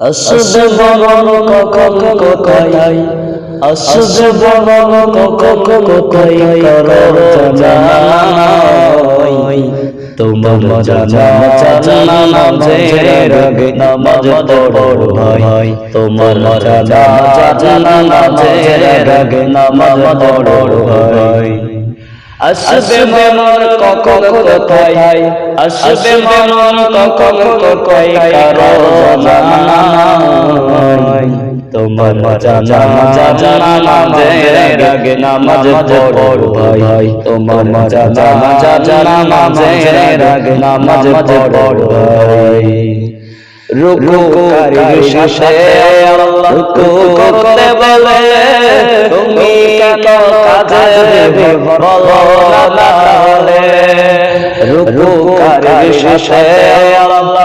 আসবে মরণ কখন কোথায়? আসবে মরণ কখন কোথায়? করো জানাই। তোমার জানা জানা নামাজের আগে নামাজ পড়ো ভাই তোমার জানা জানা নামাজের আগে নামাজ পড়ো ভাই আসবে মরণ কখন কোথায়? আসবে মরণ কখন কোথায়? কারও তোমার জানা জানা নামাজের আগে নামাজ পড়ো ভাই তোমার জানা জানা নামাজের আগে নামাজ পড়ো ভাই। রুকুকারীর সাথে আল্লাহ রুকু করতে বলে তুমি কেন কাজে বলো না রুকুকারীর সাথে আল্লাহ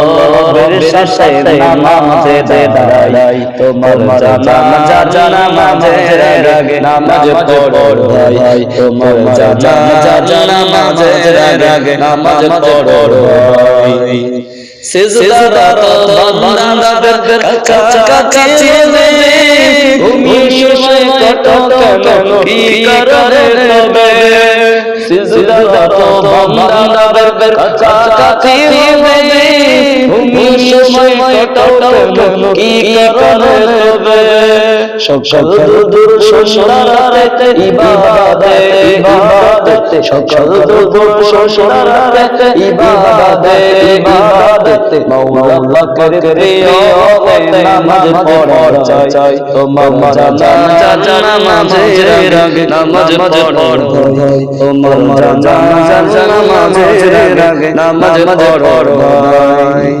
শেষে নামাজে দাঁড়াই তোমার জানা জানা নামাজের আগে নামাজ পড়ো ভাই তোমার জানা জানা আগে নামাজ পড়ো ভাই সিজদা বান্দাদের কাছাকাছি নেবে সময় কত কেন কি করে তবে সিজদা বান্দাদের কাছাকাছি নেবে তুমি সময় কত কেন কি করে তবে সকল দূর সোনারাতে ইবাদতে ইবাদতে। সকল দূর সোনারাতে ইবাদতে ইবাদতে। মৌলা পাকের প্রিয়তে নামাজ পড়া চাই। তোমার জানা জানা নামাজের আগে নামাজ পড়ো ভাই তোমার জানা জানা নামাজের আগে নামাজ পড়ো ভাই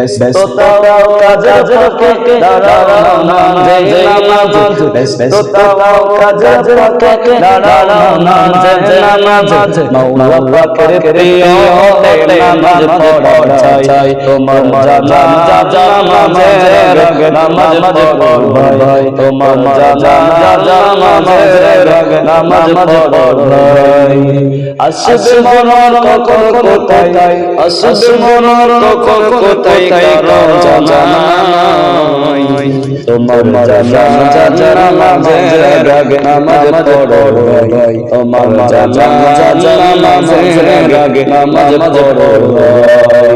নামাজ পড়ে অবিশ্বাসী বান্দা যারা থাকে দূরে সরে ব্যস্ততা কাজে ফাঁকে দাঁড়াও নামাজে নামাজ ব্যস্ততা কাজে ফাঁকে দাঁড়াও নামাজে নামাজ মাওলা পাকের প্রিয় হতে নামাজ পড়া চাই তোমার জানা জানা নামাজের আগে নামাজ পড়ো ভাই তোমার জানা জানা নামাজের আগে নামাজ পড়ো ভাই আসবে মনর কখন কোথায় আসবে মনর কখন কোথায় কারও জানা নাই তোমার জানা জানা নামাজের আগে নামাজ পড়ো। ভাই তোমার জানা জানা নামাজের নামাজ পড়ো। ভাই